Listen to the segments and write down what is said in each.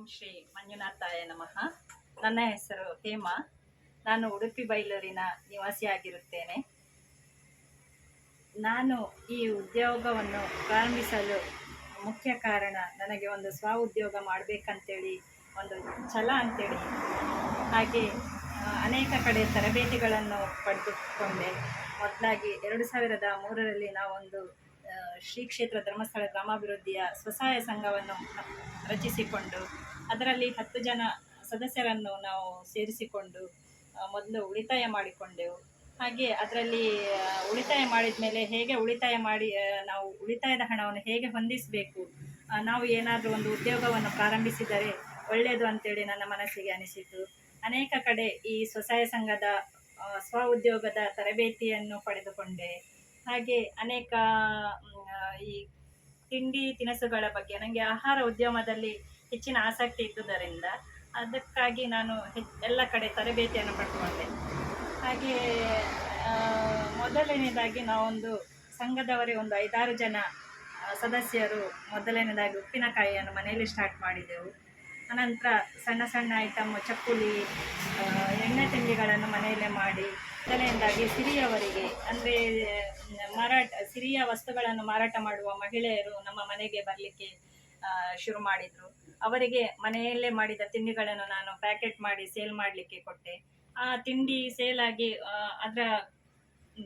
ಓಂ ಶ್ರೀ ಮಂಜುನಾಥಾಯ ನಮಃ. ನನ್ನ ಹೆಸರು ಹೇಮಾ. ನಾನು ಉಡುಪಿ ಬೈಲೂರಿನ ನಿವಾಸಿಯಾಗಿರುತ್ತೇನೆ ನಾನು ಈ ಉದ್ಯೋಗವನ್ನು ಪ್ರಾರಂಭಿಸಲು ಮುಖ್ಯ ಕಾರಣ ನನಗೆ ಒಂದು ಸ್ವ ಉದ್ಯೋಗ ಮಾಡಬೇಕಂತೇಳಿ ಒಂದು ಛಲ ಅಂತೇಳಿ. ಹಾಗೆ ಅನೇಕ ಕಡೆ ತರಬೇತಿಗಳನ್ನು ಪಡೆದುಕೊಂಡೆ. ಮೊದಲಾಗಿ ಎರಡು ಸಾವಿರದ ಮೂರರಲ್ಲಿ ನಾವೊಂದು ಶ್ರೀ ಕ್ಷೇತ್ರ ಧರ್ಮಸ್ಥಳ ಗ್ರಾಮಾಭಿವೃದ್ಧಿಯ ಸ್ವಸಹಾಯ ಸಂಘವನ್ನು ರಚಿಸಿಕೊಂಡು ಅದರಲ್ಲಿ ಹತ್ತು ಜನ ಸದಸ್ಯರನ್ನು ನಾವು ಸೇರಿಸಿಕೊಂಡು ಮೊದಲು ಉಳಿತಾಯ ಮಾಡಿಕೊಂಡೆವು. ಹಾಗೆ ಅದರಲ್ಲಿ ಉಳಿತಾಯ ಮಾಡಿದ ಮೇಲೆ ಹೇಗೆ ಉಳಿತಾಯ ಮಾಡಿ ನಾವು ಉಳಿತಾಯದ ಹಣವನ್ನು ಹೇಗೆ ಹೊಂದಿಸಬೇಕು? ನಾವು ಏನಾದರೂ ಒಂದು ಉದ್ಯೋಗವನ್ನು ಪ್ರಾರಂಭಿಸಿದರೆ ಒಳ್ಳೆಯದು ಅಂತೇಳಿ ನನ್ನ ಮನಸ್ಸಿಗೆ ಅನಿಸಿತು. ಅನೇಕ ಕಡೆ ಈ ಸ್ವಸಹಾಯ ಸಂಘದ ಸ್ವ ಉದ್ಯೋಗದ ತರಬೇತಿಯನ್ನು ಪಡೆದುಕೊಂಡೆ. ಹಾಗೆ ಅನೇಕ ಈ ತಿಂಡಿ ತಿನಿಸುಗಳ ಬಗ್ಗೆ ನನಗೆ ಆಹಾರ ಉದ್ಯಮದಲ್ಲಿ ಹೆಚ್ಚಿನ ಆಸಕ್ತಿ ಇದ್ದುದರಿಂದ ಅದಕ್ಕಾಗಿ ನಾನು ಎಲ್ಲ ಕಡೆ ತರಬೇತಿಯನ್ನು ಪಡ್ಕೊಂಡೆ. ಹಾಗೆ ಮೊದಲನೇದಾಗಿ ನಾವೊಂದು ಸಂಘದವರೇ ಒಂದು ಐದಾರು ಜನ ಸದಸ್ಯರು ಮೊದಲನೇದಾಗಿ ಉಪ್ಪಿನಕಾಯಿಯನ್ನು ಮನೆಯಲ್ಲಿ ಸ್ಟಾರ್ಟ್ ಮಾಡಿದೆವು. ಅನಂತರ ಸಣ್ಣ ಸಣ್ಣ ಐಟಮ್ ಚಕ್ಕುಲಿ ಎಣ್ಣೆ ತಿಂಡಿಗಳನ್ನು ಮನೆಯಲ್ಲೇ ಮಾಡಿ, ಮೊದಲನೇದಾಗಿ ಸಿರಿಯವರಿಗೆ ಅಂದರೆ, ಮಾರಾಟ ಸಿರಿಯ ವಸ್ತುಗಳನ್ನು ಮಾರಾಟ ಮಾಡುವ ಮಹಿಳೆಯರು ನಮ್ಮ ಮನೆಗೆ ಬರಲಿಕ್ಕೆ ಶುರು ಮಾಡಿದರು. ಅವರಿಗೆ ಮನೆಯಲ್ಲೇ ಮಾಡಿದ ತಿಂಡಿಗಳನ್ನು ನಾನು ಪ್ಯಾಕೆಟ್ ಮಾಡಿ ಸೇಲ್ ಮಾಡಲಿಕ್ಕೆ ಕೊಟ್ಟೆ. ಆ ತಿಂಡಿ ಸೇಲ್ ಆಗಿ ಅದರ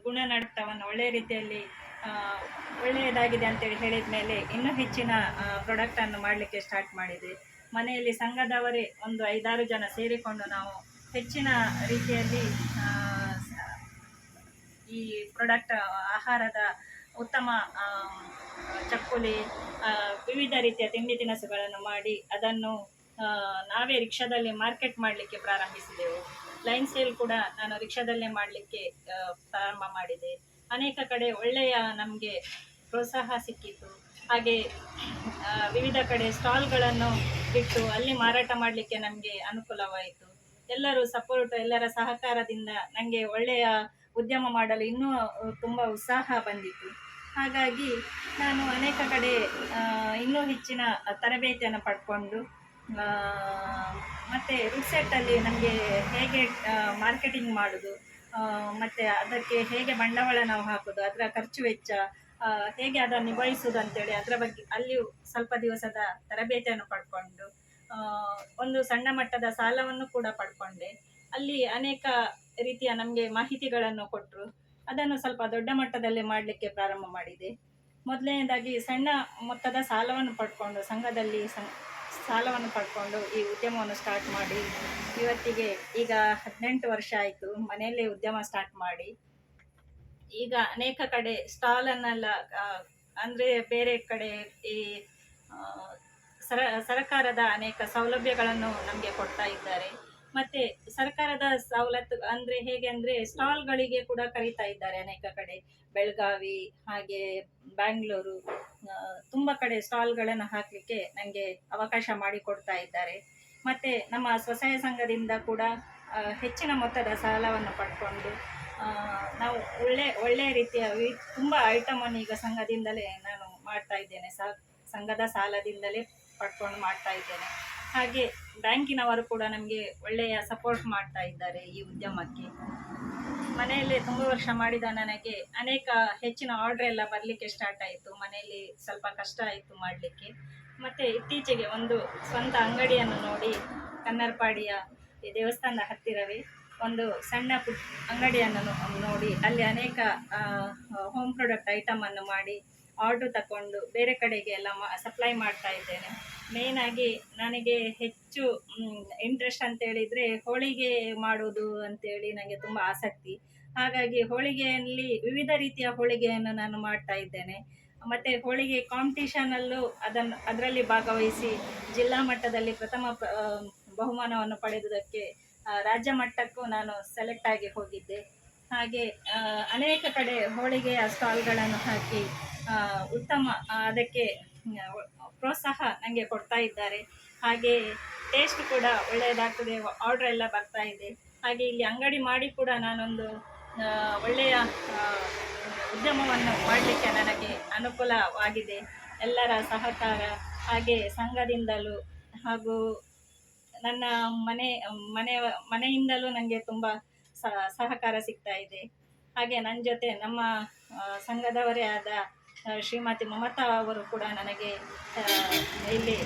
ಗುಣನಡತವನ್ನು ಒಳ್ಳೆಯ ರೀತಿಯಲ್ಲಿ ಒಳ್ಳೆಯದಾಗಿದೆ ಅಂತೇಳಿ ಹೇಳಿದ ಮೇಲೆ ಇನ್ನೂ ಹೆಚ್ಚಿನ ಪ್ರಾಡಕ್ಟನ್ನು ಮಾಡಲಿಕ್ಕೆ ಸ್ಟಾರ್ಟ್ ಮಾಡಿದೆ ಮನೆಯಲ್ಲಿ ಸಂಘದವರೇ ಒಂದು ಐದಾರು ಜನ ಸೇರಿಕೊಂಡು ನಾವು ಹೆಚ್ಚಿನ ರೀತಿಯಲ್ಲಿ ಈ ಪ್ರಾಡಕ್ಟ್ ಆಹಾರದ ಉತ್ತಮ ಚಕ್ಕುಲಿ ವಿವಿಧ ರೀತಿಯ ತಿಂಡಿ ತಿನಿಸುಗಳನ್ನು ಮಾಡಿ ಅದನ್ನು ನಾವೇ ರಿಕ್ಷಾದಲ್ಲಿ ಮಾರ್ಕೆಟ್ ಮಾಡಲಿಕ್ಕೆ ಪ್ರಾರಂಭಿಸಿದೆವು. ಲೈನ್ ಸೇಲ್ ಕೂಡ ನಾನು ರಿಕ್ಷಾದಲ್ಲೇ ಮಾಡಲಿಕ್ಕೆ ಪ್ರಾರಂಭ ಮಾಡಿದೆ. ಅನೇಕ ಕಡೆ ಒಳ್ಳೆಯ ನಮಗೆ ಪ್ರೋತ್ಸಾಹ ಸಿಕ್ಕಿತು ಹಾಗೆ ವಿವಿಧ ಕಡೆ ಸ್ಟಾಲ್ಗಳನ್ನು ಇಟ್ಟು ಅಲ್ಲಿ ಮಾರಾಟ ಮಾಡಲಿಕ್ಕೆ ನಮಗೆ ಅನುಕೂಲವಾಯಿತು. ಎಲ್ಲರೂ ಸಪೋರ್ಟ್, ಎಲ್ಲರ ಸಹಕಾರದಿಂದ ನನಗೆ ಒಳ್ಳೆಯ ಉದ್ಯಮ ಮಾಡಲು ಇನ್ನೂ ತುಂಬ ಉತ್ಸಾಹ ಬಂದಿತು ಹಾಗಾಗಿ ನಾನು ಅನೇಕ ಕಡೆ ಇನ್ನೂ ಹೆಚ್ಚಿನ ತರಬೇತಿಯನ್ನು ಪಡ್ಕೊಂಡು ಮತ್ತು ರುಡ್ಸೆಟ್ಟಲ್ಲಿ ನಮಗೆ ಹೇಗೆ ಮಾರ್ಕೆಟಿಂಗ್ ಮಾಡೋದು ಮತ್ತು ಅದಕ್ಕೆ ಹೇಗೆ ಬಂಡವಾಳ ನಾವು ಹಾಕೋದು, ಅದರ ಖರ್ಚು ವೆಚ್ಚ ಹೇಗೆ ಅದನ್ನು ನಿಭಾಯಿಸೋದು ಅಂತೇಳಿ ಅದರ ಬಗ್ಗೆ ಅಲ್ಲಿಯೂ ಸ್ವಲ್ಪ ದಿವಸದ ತರಬೇತಿಯನ್ನು ಪಡ್ಕೊಂಡು ಒಂದು ಸಣ್ಣ ಮಟ್ಟದ ಸಾಲವನ್ನು ಕೂಡ ಪಡ್ಕೊಂಡೆ. ಅಲ್ಲಿ ಅನೇಕ ರೀತಿಯ ನಮಗೆ ಮಾಹಿತಿಗಳನ್ನು ಕೊಟ್ಟರು ಅದನ್ನು ಸ್ವಲ್ಪ ದೊಡ್ಡ ಮಟ್ಟದಲ್ಲಿ ಮಾಡಲಿಕ್ಕೆ ಪ್ರಾರಂಭ ಮಾಡಿದೆ. ಮೊದಲನೇದಾಗಿ ಸಣ್ಣ ಮೊತ್ತದ ಸಾಲವನ್ನು ಪಡ್ಕೊಂಡು, ಸಂಘದಲ್ಲಿ ಸಾಲವನ್ನು ಪಡ್ಕೊಂಡು ಈ ಉದ್ಯಮವನ್ನು ಸ್ಟಾರ್ಟ್ ಮಾಡಿ, ಇವತ್ತಿಗೆ ಈಗ ಹದಿನೆಂಟು ವರ್ಷ ಆಯಿತು, ಮನೆಯಲ್ಲೇ ಉದ್ಯಮ ಸ್ಟಾರ್ಟ್ ಮಾಡಿ. ಈಗ ಅನೇಕ ಕಡೆ ಸ್ಟಾಲನ್ನೆಲ್ಲ ಅಂದರೆ ಬೇರೆ ಕಡೆ ಈ ಸರ, ಸರಕಾರದ ಅನೇಕ ಸೌಲಭ್ಯಗಳನ್ನು ನಮಗೆ ಕೊಡ್ತಾ ಇದ್ದಾರೆ. ಮತ್ತು ಸರ್ಕಾರದ ಸವಲತ್ತು ಅಂದ್ರೆ ಹೇಗೆ ಅಂದರೆ ಸ್ಟಾಲ್ಗಳಿಗೆ ಕೂಡ ಕರೀತಾ ಇದ್ದಾರೆ ಅನೇಕ ಕಡೆ. ಬೆಳಗಾವಿ ಹಾಗೆ ಬ್ಯಾಂಗ್ಳೂರು ತುಂಬಾ ತುಂಬ ಕಡೆ ಸ್ಟಾಲ್ಗಳನ್ನು ಹಾಕಲಿಕ್ಕೆ ನನಗೆ ಅವಕಾಶ ಮಾಡಿಕೊಡ್ತಾ ಇದ್ದಾರೆ. ಮತ್ತು ನಮ್ಮ ಸ್ವಸಹಾಯ ಸಂಘದಿಂದ ಕೂಡ ಹೆಚ್ಚಿನ ಮೊತ್ತದ ಸಾಲವನ್ನು ಪಡ್ಕೊಂಡು ನಾವು ಒಳ್ಳೆ ಒಳ್ಳೆಯ ರೀತಿಯ ವಿ ತುಂಬ ಐಟಮನ್ನು ಈಗ ಸಂಘದಿಂದಲೇ ನಾನು ಮಾಡ್ತಾ ಇದ್ದೇನೆ. ಸಂಘದ ಸಾಲದಿಂದಲೇ ಪಡ್ಕೊಂಡು ಮಾಡ್ತಾ ಇದ್ದೇನೆ. ಹಾಗೆ ಬ್ಯಾಂಕಿನವರು ಕೂಡ ನಮಗೆ ಒಳ್ಳೆಯ ಸಪೋರ್ಟ್ ಮಾಡ್ತಾ ಇದ್ದಾರೆ ಈ ಉದ್ಯಮಕ್ಕೆ. ಮನೆಯಲ್ಲಿ ತುಂಬ ವರ್ಷ ಮಾಡಿದ ನನಗೆ ಅನೇಕ ಹೆಚ್ಚಿನ ಆರ್ಡ್ರ್ ಎಲ್ಲ ಬರಲಿಕ್ಕೆ ಸ್ಟಾರ್ಟ್ ಆಯಿತು. ಮನೆಯಲ್ಲಿ ಸ್ವಲ್ಪ ಕಷ್ಟ ಆಯಿತು ಮಾಡಲಿಕ್ಕೆ. ಮತ್ತು ಇತ್ತೀಚೆಗೆ ಒಂದು ಸ್ವಂತ ಅಂಗಡಿಯನ್ನು ನೋಡಿ ಕನ್ನರ್ಪಾಡಿಯ ದೇವಸ್ಥಾನದ ಹತ್ತಿರವೇ ಒಂದು ಸಣ್ಣ ಪುಟ್ ಅಂಗಡಿಯನ್ನು ನೋಡಿ ಅಲ್ಲಿ ಅನೇಕ ಹೋಮ್ ಪ್ರಾಡಕ್ಟ್ ಐಟಮನ್ನು ಮಾಡಿ ಆರ್ಡ್ರ್ ತಗೊಂಡು ಬೇರೆ ಕಡೆಗೆ ಎಲ್ಲ ಸಪ್ಲೈ ಮಾಡ್ತಾ ಇದ್ದೇನೆ. ಮೇಯ್ನಾಗಿ ನನಗೆ ಹೆಚ್ಚು ಇಂಟ್ರೆಸ್ಟ್ ಅಂತ ಹೇಳಿದರೆ ಹೋಳಿಗೆ ಮಾಡೋದು ಅಂತೇಳಿ ನನಗೆ ತುಂಬ ಆಸಕ್ತಿ. ಹಾಗಾಗಿ ಹೋಳಿಗೆಯಲ್ಲಿ ವಿವಿಧ ರೀತಿಯ ಹೋಳಿಗೆಯನ್ನು ನಾನು ಮಾಡ್ತಾ ಇದ್ದೇನೆ. ಮತ್ತು ಹೋಳಿಗೆ ಕಾಂಪಿಟೇಷನಲ್ಲೂ ಅದನ್ನು ಅದರಲ್ಲಿ ಭಾಗವಹಿಸಿ ಜಿಲ್ಲಾ ಮಟ್ಟದಲ್ಲಿ ಪ್ರಥಮ ಬಹುಮಾನವನ್ನು ಪಡೆದುದಕ್ಕೆ ರಾಜ್ಯ ಮಟ್ಟಕ್ಕೂ ನಾನು ಸೆಲೆಕ್ಟ್ ಆಗಿ ಹೋಗಿದ್ದೆ. ಹಾಗೆ ಅನೇಕ ಕಡೆ ಹೋಳಿಗೆಯ ಸ್ಟಾಲ್ಗಳನ್ನು ಹಾಕಿ ಉತ್ತಮ ಅದಕ್ಕೆ ಪ್ರೋತ್ಸಾಹ ನನಗೆ ಕೊಡ್ತಾ ಇದ್ದಾರೆ. ಹಾಗೆ ಟೇಸ್ಟ್ ಕೂಡ ಒಳ್ಳೆಯದಾಗ್ತದೆ ಆರ್ಡ್ರ್ ಎಲ್ಲ ಬರ್ತಾ ಇದೆ. ಹಾಗೆ ಇಲ್ಲಿ ಅಂಗಡಿ ಮಾಡಿ ಕೂಡ ನಾನೊಂದು ಒಳ್ಳೆಯ ಉದ್ಯಮವನ್ನು ಮಾಡಲಿಕ್ಕೆ ನನಗೆ ಅನುಕೂಲವಾಗಿದೆ. ಎಲ್ಲರ ಸಹಕಾರ, ಹಾಗೆ ಸಂಘದಿಂದಲೂ ಹಾಗೂ ನನ್ನ ಮನೆ, ಮನೆಯ, ಮನೆಯಿಂದಲೂ ನನಗೆ ತುಂಬ ಸಹಕಾರ ಸಿಗ್ತಾ ಇದೆ. ಹಾಗೆ ನನ್ನ ಜೊತೆ ನಮ್ಮ ಸಂಘದವರೇ ಆದ ಶ್ರೀಮತಿ ಮಮತಾ ಅವರು ಕೂಡ ನನಗೆ ಇಲ್ಲಿ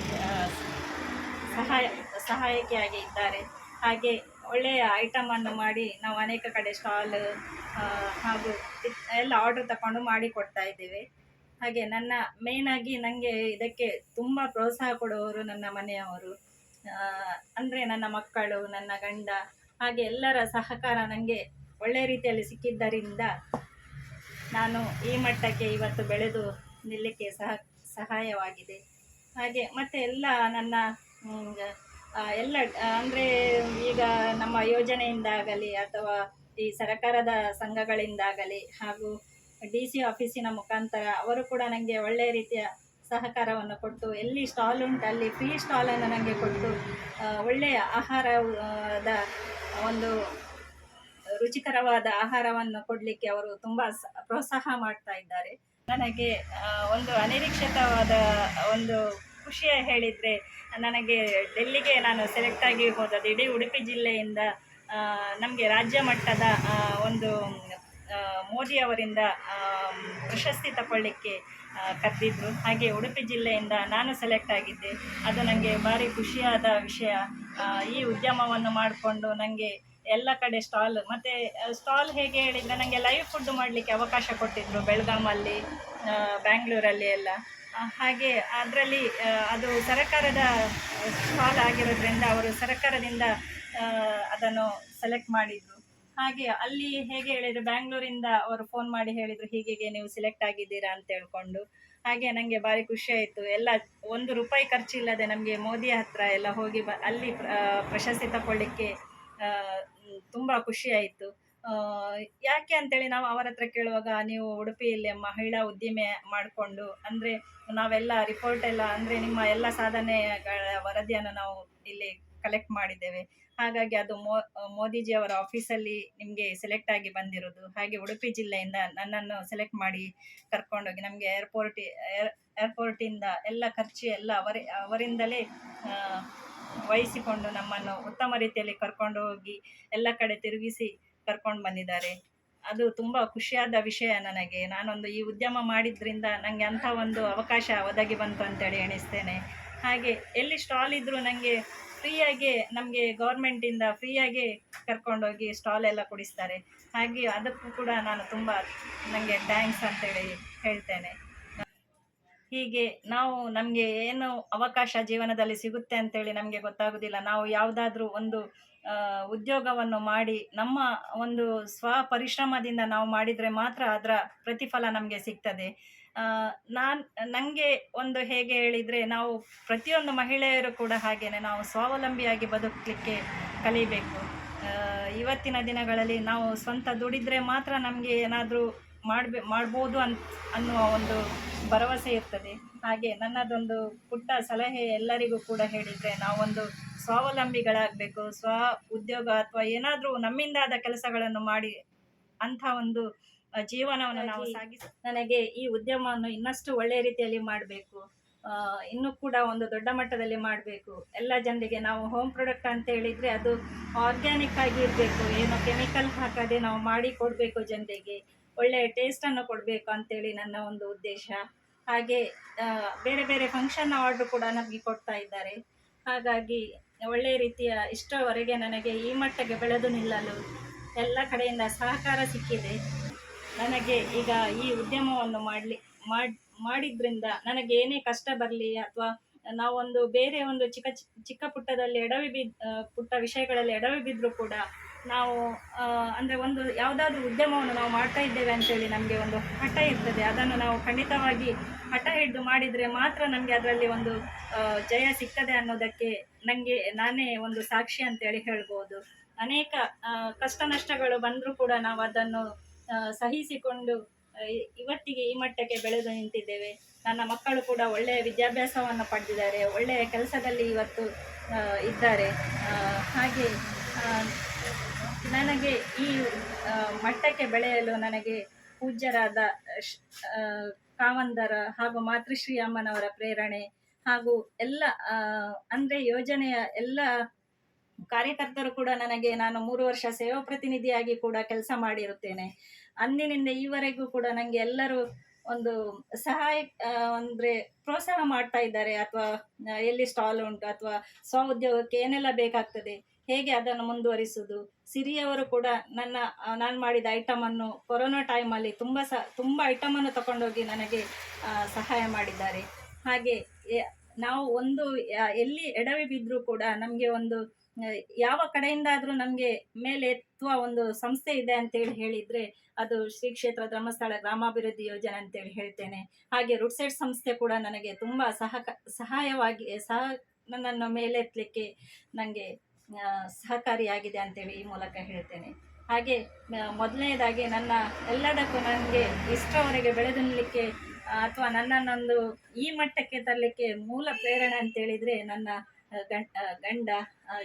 ಸಹಾಯ, ಸಹಾಯಕಿಯಾಗಿ ಇದ್ದಾರೆ. ಹಾಗೆ ಒಳ್ಳೆಯ ಐಟಮನ್ನು ಮಾಡಿ ನಾವು ಅನೇಕ ಕಡೆ ಸ್ಟಾಲ್ ಹಾಗೂ ಎಲ್ಲ ಆರ್ಡರ್ ತಗೊಂಡು ಮಾಡಿ ಕೊಡ್ತಾ ಇದ್ದೇವೆ. ಹಾಗೆ ನನ್ನ ಮೇಯ್ನಾಗಿ ನನಗೆ ಇದಕ್ಕೆ ತುಂಬ ಪ್ರೋತ್ಸಾಹ ಕೊಡುವವರು ನನ್ನ ಮನೆಯವರು. ಅಂದರೆ ನನ್ನ ಮಕ್ಕಳು, ನನ್ನ ಗಂಡ ಹಾಗೆ ಎಲ್ಲರ ಸಹಕಾರ ನನಗೆ ಒಳ್ಳೆಯ ರೀತಿಯಲ್ಲಿ ಸಿಕ್ಕಿದ್ದರಿಂದ ನಾನು ಈ ಮಟ್ಟಕ್ಕೆ ಇವತ್ತು ಬೆಳೆದು ನಿಲ್ಲಕ್ಕೆ ಸಹ, ಸಹಾಯವಾಗಿದೆ. ಹಾಗೆ ಮತ್ತು ಎಲ್ಲ ನನ್ನ ಎಲ್ಲ, ಅಂದರೆ ಈಗ ನಮ್ಮ ಯೋಜನೆಯಿಂದಾಗಲಿ ಅಥವಾ ಈ ಸರಕಾರದ ಸಂಘಗಳಿಂದಾಗಲಿ ಹಾಗೂ ಡಿ ಸಿ ಆಫೀಸಿನ ಮುಖಾಂತರ ಅವರು ಕೂಡ ನನಗೆ ಒಳ್ಳೆಯ ರೀತಿಯ ಸಹಕಾರವನ್ನು ಕೊಟ್ಟು ಎಲ್ಲಿ ಸ್ಟಾಲ್ ಉಂಟು, ಅಲ್ಲಿ ಫ್ರೀ ಸ್ಟಾಲನ್ನು ನನಗೆ ಕೊಟ್ಟು ಒಳ್ಳೆಯ ಆಹಾರದ ಒಂದು ರುಚಿಕರವಾದ ಆಹಾರವನ್ನು ಕೊಡಲಿಕ್ಕೆ ಅವರು ತುಂಬ ಪ್ರೋತ್ಸಾಹ ಮಾಡ್ತಾ ಇದ್ದಾರೆ. ನನಗೆ ಒಂದು ಅನಿರೀಕ್ಷಿತವಾದ ಒಂದು ಖುಷಿಯ ಹೇಳಿದರೆ, ನನಗೆ ಡೆಲ್ಲಿಗೆ ನಾನು ಸೆಲೆಕ್ಟ್ ಆಗಿ ಹೋದದ್ದು ಇಡೀ ಉಡುಪಿ ಜಿಲ್ಲೆಯಿಂದ ನಮಗೆ ರಾಜ್ಯ ಮಟ್ಟದ ಒಂದು ಮೋದಿಯವರಿಂದ ಪ್ರಶಸ್ತಿ ತಗೊಳ್ಳಿಕ್ಕೆ ಕರೆದಿದ್ರು. ಹಾಗೆ ಉಡುಪಿ ಜಿಲ್ಲೆಯಿಂದ ನಾನು ಸೆಲೆಕ್ಟ್ ಆಗಿದ್ದೆ. ಅದು ನನಗೆ ಭಾರಿ ಖುಷಿಯಾದ ವಿಷಯ. ಈ ಉದ್ಯಮವನ್ನು ಮಾಡಿಕೊಂಡು ನನಗೆ ಎಲ್ಲ ಕಡೆ ಸ್ಟಾಲ್ ಮತ್ತು ಸ್ಟಾಲ್ ಹೇಗೆ ಹೇಳಿದರೆ ನನಗೆ ಲೈವ್ ಫುಡ್ ಮಾಡಲಿಕ್ಕೆ ಅವಕಾಶ ಕೊಟ್ಟಿದ್ದರು ಬೆಳಗಾಮಲ್ಲಿ ಬ್ಯಾಂಗ್ಳೂರಲ್ಲಿ ಎಲ್ಲ. ಹಾಗೆ ಅದರಲ್ಲಿ ಅದು ಸರಕಾರದ ಸ್ಟಾಲ್ ಆಗಿರೋದ್ರಿಂದ ಅವರು ಸರಕಾರದಿಂದ ಅದನ್ನು ಸೆಲೆಕ್ಟ್ ಮಾಡಿದ್ರು. ಹಾಗೆ ಅಲ್ಲಿ ಹೇಗೆ ಹೇಳಿದ್ರು, ಬ್ಯಾಂಗ್ಳೂರಿಂದ ಅವರು ಫೋನ್ ಮಾಡಿ ಹೇಳಿದರು ಹೀಗೆ ನೀವು ಸೆಲೆಕ್ಟ್ ಆಗಿದ್ದೀರಾ ಅಂತ ಹೇಳ್ಕೊಂಡು. ಹಾಗೆ ನನಗೆ ಭಾರಿ ಖುಷಿ ಆಯಿತು. ಎಲ್ಲ ಒಂದು ರೂಪಾಯಿ ಖರ್ಚಿಲ್ಲದೆ ನಮಗೆ ಮೋದಿ ಹತ್ರ ಎಲ್ಲ ಹೋಗಿ ಅಲ್ಲಿ ಪ್ರಶಸ್ತಿ ತಗೊಳ್ಳಿಕ್ಕೆ ತುಂಬ ಖುಷಿ ಆಯಿತು. ಯಾಕೆ ಅಂತೇಳಿ ನಾವು ಅವರ ಹತ್ರ ಕೇಳುವಾಗ ನೀವು ಉಡುಪಿಯಲ್ಲಿ ಮಹಿಳಾ ಉದ್ದಿಮೆ ಮಾಡಿಕೊಂಡು, ಅಂದರೆ ನಾವೆಲ್ಲ ರಿಪೋರ್ಟ್ ಎಲ್ಲ, ಅಂದರೆ ನಿಮ್ಮ ಎಲ್ಲ ಸಾಧನೆಗಳ ವರದಿಯನ್ನು ನಾವು ಇಲ್ಲಿ ಕಲೆಕ್ಟ್ ಮಾಡಿದ್ದೇವೆ. ಹಾಗಾಗಿ ಅದು ಮೋ ಮೋದಿಜಿಯವರ ಆಫೀಸಲ್ಲಿ ನಿಮಗೆ ಸೆಲೆಕ್ಟ್ ಆಗಿ ಬಂದಿರೋದು. ಹಾಗೆ ಉಡುಪಿ ಜಿಲ್ಲೆಯಿಂದ ನನ್ನನ್ನು ಸೆಲೆಕ್ಟ್ ಮಾಡಿ ಕರ್ಕೊಂಡೋಗಿ ನಮಗೆ ಏರ್ಪೋರ್ಟ್ ಏರ್ ಏರ್ಪೋರ್ಟಿಂದ ಎಲ್ಲ ಖರ್ಚು ಎಲ್ಲ ಅವರೇ, ಅವರಿಂದಲೇ ವಹಿಸಿಕೊಂಡು ನಮ್ಮನ್ನು ಉತ್ತಮ ರೀತಿಯಲ್ಲಿ ಕರ್ಕೊಂಡು ಹೋಗಿ ಎಲ್ಲ ಕಡೆ ತಿರುಗಿಸಿ ಕರ್ಕೊಂಡು ಬಂದಿದ್ದಾರೆ. ಅದು ತುಂಬ ಖುಷಿಯಾದ ವಿಷಯ ನನಗೆ. ನಾನೊಂದು ಈ ಉದ್ಯಮ ಮಾಡಿದ್ರಿಂದ ನನಗೆ ಅಂಥ ಒಂದು ಅವಕಾಶ ಒದಗಿ ಬಂತು ಅಂತೇಳಿ ಎಣಿಸ್ತೇನೆ. ಹಾಗೆ ಎಲ್ಲಿ ಸ್ಟಾಲ್ ಇದ್ದರೂ ನನಗೆ ಫ್ರೀಯಾಗಿ ನಮಗೆ ಗೌರ್ಮೆಂಟಿಂದ ಫ್ರೀಯಾಗಿ ಕರ್ಕೊಂಡೋಗಿ ಸ್ಟಾಲ್ ಎಲ್ಲ ಕೊಡಿಸ್ತಾರೆ. ಹಾಗೆ ಅದಕ್ಕೂ ಕೂಡ ನಾನು ತುಂಬ ನನಗೆ ಥ್ಯಾಂಕ್ಸ್ ಅಂತೇಳಿ ಹೇಳ್ತೇನೆ. ಹೀಗೆ ನಾವು ನಮಗೆ ಏನು ಅವಕಾಶ ಜೀವನದಲ್ಲಿ ಸಿಗುತ್ತೆ ಅಂತೇಳಿ ನಮಗೆ ಗೊತ್ತಾಗೋದಿಲ್ಲ. ನಾವು ಯಾವುದಾದ್ರೂ ಒಂದು ಉದ್ಯೋಗವನ್ನು ಮಾಡಿ ನಮ್ಮ ಒಂದು ಸ್ವ ಪರಿಶ್ರಮದಿಂದ ನಾವು ಮಾಡಿದರೆ ಮಾತ್ರ ಅದರ ಪ್ರತಿಫಲ ನಮಗೆ ಸಿಗ್ತದೆ. ನಾನು ನನಗೆ ಒಂದು ಹೇಗೆ ಹೇಳಿದರೆ ನಾವು ಪ್ರತಿಯೊಂದು ಮಹಿಳೆಯರು ಕೂಡ ಹಾಗೆಯೇ ನಾವು ಸ್ವಾವಲಂಬಿಯಾಗಿ ಬದುಕಲಿಕ್ಕೆ ಕಲಿಬೇಕು. ಇವತ್ತಿನ ದಿನಗಳಲ್ಲಿ ನಾವು ಸ್ವಂತ ದುಡಿದ್ರೆ ಮಾತ್ರ ನಮಗೆ ಏನಾದರೂ ಮಾಡಬೇ, ಮಾಡ್ಬೋದು ಅನ್, ಅನ್ನುವ ಒಂದು ಭರವಸೆ ಇರ್ತದೆ. ಹಾಗೆ ನನ್ನದೊಂದು ಪುಟ್ಟ ಸಲಹೆ ಎಲ್ಲರಿಗೂ ಕೂಡ ಹೇಳಿದರೆ ನಾವೊಂದು ಸ್ವಾವಲಂಬಿಗಳಾಗಬೇಕು. ಸ್ವ, ಉದ್ಯೋಗ ಅಥವಾ ಏನಾದರೂ ನಮ್ಮಿಂದಾದ ಕೆಲಸಗಳನ್ನು ಮಾಡಿ ಅಂಥ ಒಂದು ಜೀವನವನ್ನು ನಾವು ಸಾಗಿಸ ನನಗೆ ಈ ಉದ್ಯಮವನ್ನು ಇನ್ನಷ್ಟು ಒಳ್ಳೆಯ ರೀತಿಯಲ್ಲಿ ಮಾಡಬೇಕು. ಇನ್ನೂ ಕೂಡ ಒಂದು ದೊಡ್ಡ ಮಟ್ಟದಲ್ಲಿ ಮಾಡಬೇಕು. ಎಲ್ಲ ಜನರಿಗೆ ನಾವು ಹೋಮ್ ಪ್ರಾಡಕ್ಟ್ ಅಂತ ಹೇಳಿದರೆ ಅದು ಆರ್ಗ್ಯಾನಿಕ್ ಆಗಿ ಇರಬೇಕು. ಏನು ಕೆಮಿಕಲ್ ಹಾಕದೆ ನಾವು ಮಾಡಿ ಕೊಡಬೇಕು ಜನರಿಗೆ. ಒಳ್ಳೆಯ ಟೇಸ್ಟನ್ನು ಕೊಡಬೇಕು ಅಂತೇಳಿ ನನ್ನ ಒಂದು ಉದ್ದೇಶ. ಹಾಗೆ ಬೇರೆ ಬೇರೆ ಫಂಕ್ಷನ್ ಆರ್ಡ್ರು ಕೂಡ ನಮಗೆ ಕೊಡ್ತಾ ಇದ್ದಾರೆ. ಹಾಗಾಗಿ ಒಳ್ಳೆಯ ರೀತಿಯ ಇಷ್ಟವರೆಗೆ ನನಗೆ ಈ ಮಟ್ಟಕ್ಕೆ ಬೆಳೆದು ನಿಲ್ಲಲು ಎಲ್ಲ ಕಡೆಯಿಂದ ಸಹಕಾರ ಸಿಕ್ಕಿದೆ. ನನಗೆ ಈಗ ಈ ಉದ್ಯಮವನ್ನು ಮಾಡಲಿ, ಮಾಡಿ, ಮಾಡಿದ್ರಿಂದ ನನಗೆ ಏನೇ ಕಷ್ಟ ಬರಲಿ ಅಥವಾ ನಾವೊಂದು ಬೇರೆ ಒಂದು ಚಿಕ್ಕ ಚಿಕ್ಕ ಪುಟ್ಟದಲ್ಲಿ ಎಡವಿ ಬಿದ್ದು ಪುಟ್ಟ ವಿಷಯಗಳಲ್ಲಿ ಎಡವಿ ಬಿದ್ದರೂ ಕೂಡ ನಾವು ಅಂದರೆ ಒಂದು ಯಾವುದಾದ್ರೂ ಉದ್ಯಮವನ್ನು ನಾವು ಮಾಡ್ತಾ ಇದ್ದೇವೆ ಅಂತೇಳಿ ನಮಗೆ ಒಂದು ಹಠ ಇರ್ತದೆ. ಅದನ್ನು ನಾವು ಖಂಡಿತವಾಗಿ ಹಠ ಹಿಡಿದು ಮಾಡಿದರೆ ಮಾತ್ರ ನಮಗೆ ಅದರಲ್ಲಿ ಒಂದು ಜಯ ಸಿಗ್ತದೆ ಅನ್ನೋದಕ್ಕೆ ನನಗೆ ನಾನೇ ಒಂದು ಸಾಕ್ಷಿ ಅಂತೇಳಿ ಹೇಳ್ಬೋದು. ಅನೇಕ ಕಷ್ಟ ನಷ್ಟಗಳು ಬಂದರೂ ಕೂಡ ನಾವು ಅದನ್ನು ಸಹಿಸಿಕೊಂಡು ಇವತ್ತಿಗೆ ಈ ಮಟ್ಟಕ್ಕೆ ಬೆಳೆದು ನಿಂತಿದ್ದೇವೆ. ನನ್ನ ಮಕ್ಕಳು ಕೂಡ ಒಳ್ಳೆಯ ವಿದ್ಯಾಭ್ಯಾಸವನ್ನು ಪಡೆದಿದ್ದಾರೆ, ಒಳ್ಳೆಯ ಕೆಲಸದಲ್ಲಿ ಇವತ್ತು ಇದ್ದಾರೆ. ಹಾಗೆ ನನಗೆ ಈ ಮಟ್ಟಕ್ಕೆ ಬೆಳೆಯಲು ನನಗೆ ಪೂಜ್ಯರಾದ ಕಾವಂದರ ಹಾಗೂ ಮಾತೃಶ್ರೀ ಅಮ್ಮನವರ ಪ್ರೇರಣೆ ಹಾಗೂ ಎಲ್ಲ ಅಂದ್ರೆ ಯೋಜನೆಯ ಎಲ್ಲ ಕಾರ್ಯಕರ್ತರು ಕೂಡ ನನಗೆ ನಾನು ಮೂರು ವರ್ಷ ಸೇವಾ ಪ್ರತಿನಿಧಿಯಾಗಿ ಕೂಡ ಕೆಲಸ ಮಾಡಿರುತ್ತೇನೆ. ಅಂದಿನಿಂದ ಈವರೆಗೂ ಕೂಡ ನನಗೆ ಎಲ್ಲರೂ ಒಂದು ಸಹಾಯ ಅಂದ್ರೆ ಪ್ರೋತ್ಸಾಹ ಮಾಡ್ತಾ ಇದ್ದಾರೆ. ಅಥವಾ ಎಲ್ಲಿ ಸ್ಟಾಲ್ ಉಂಟು, ಅಥವಾ ಸ್ವ ಉದ್ಯೋಗಕ್ಕೆ ಏನೆಲ್ಲ ಬೇಕಾಗ್ತದೆ, ಹೇಗೆ ಅದನ್ನು ಮುಂದುವರಿಸುವುದು. ಸಿರಿಯವರು ಕೂಡ ನನ್ನ ನಾನು ಮಾಡಿದ ಐಟಮನ್ನು ಕೊರೋನಾ ಟೈಮಲ್ಲಿ ತುಂಬ ಸ, ತುಂಬ ಐಟಮನ್ನು ತಗೊಂಡೋಗಿ ನನಗೆ ಸಹಾಯ ಮಾಡಿದ್ದಾರೆ. ಹಾಗೆ ನಾವು ಒಂದು ಎಲ್ಲಿ ಎಡವಿ ಬಿದ್ದರೂ ಕೂಡ ನಮಗೆ ಒಂದು ಯಾವ ಕಡೆಯಿಂದಾದರೂ ನಮಗೆ ಮೇಲೆ ಎತ್ತುವ ಒಂದು ಸಂಸ್ಥೆ ಇದೆ ಅಂತೇಳಿ ಹೇಳಿದರೆ ಅದು ಶ್ರೀ ಕ್ಷೇತ್ರ ಧರ್ಮಸ್ಥಳ ಗ್ರಾಮಾಭಿವೃದ್ಧಿ ಯೋಜನೆ ಅಂತೇಳಿ ಹೇಳ್ತೇನೆ. ಹಾಗೆ ರುಡ್ಸೆಟ್ ಸಂಸ್ಥೆ ಕೂಡ ನನಗೆ ತುಂಬ ಸಹಕ, ಸಹಾಯವಾಗಿ, ಸಹ, ನನ್ನನ್ನು ಮೇಲೆತ್ತಲಿಕ್ಕೆ ನನಗೆ ಸಹಕಾರಿಯಾಗಿದೆ ಅಂತೇಳಿ ಈ ಮೂಲಕ ಹೇಳ್ತೇನೆ. ಹಾಗೆ ಮೊದಲನೇದಾಗಿ ನನ್ನ ಎಲ್ಲದಕ್ಕೂ ನನಗೆ ಇಷ್ಟವರೆಗೆ ಬೆಳೆದು ನಿಲ್ಲಕ್ಕೆ ಅಥವಾ ನನ್ನನ್ನೊಂದು ಈ ಮಟ್ಟಕ್ಕೆ ತರಲಿಕ್ಕೆ ಮೂಲ ಪ್ರೇರಣೆ ಅಂತೇಳಿದರೆ ನನ್ನ ಗಂಡ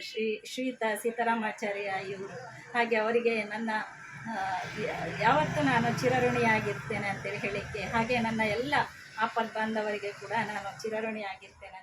ಶ್ರೀ ಶ್ರೀಯುತ ಸೀತಾರಾಮಾಚಾರ್ಯ ಇವರು. ಹಾಗೆ ಅವರಿಗೆ ನನ್ನ ಯಾವತ್ತು ನಾನು ಚಿರಋಣಿಯಾಗಿರ್ತೇನೆ ಅಂತೇಳಿ ಹೇಳಿಕ್ಕೆ, ಹಾಗೆ ನನ್ನ ಎಲ್ಲ ಆಪದ ಬಾಂಧವರಿಗೆ ಕೂಡ ನಾನು ಚಿರಋಣಿಯಾಗಿರ್ತೇನೆ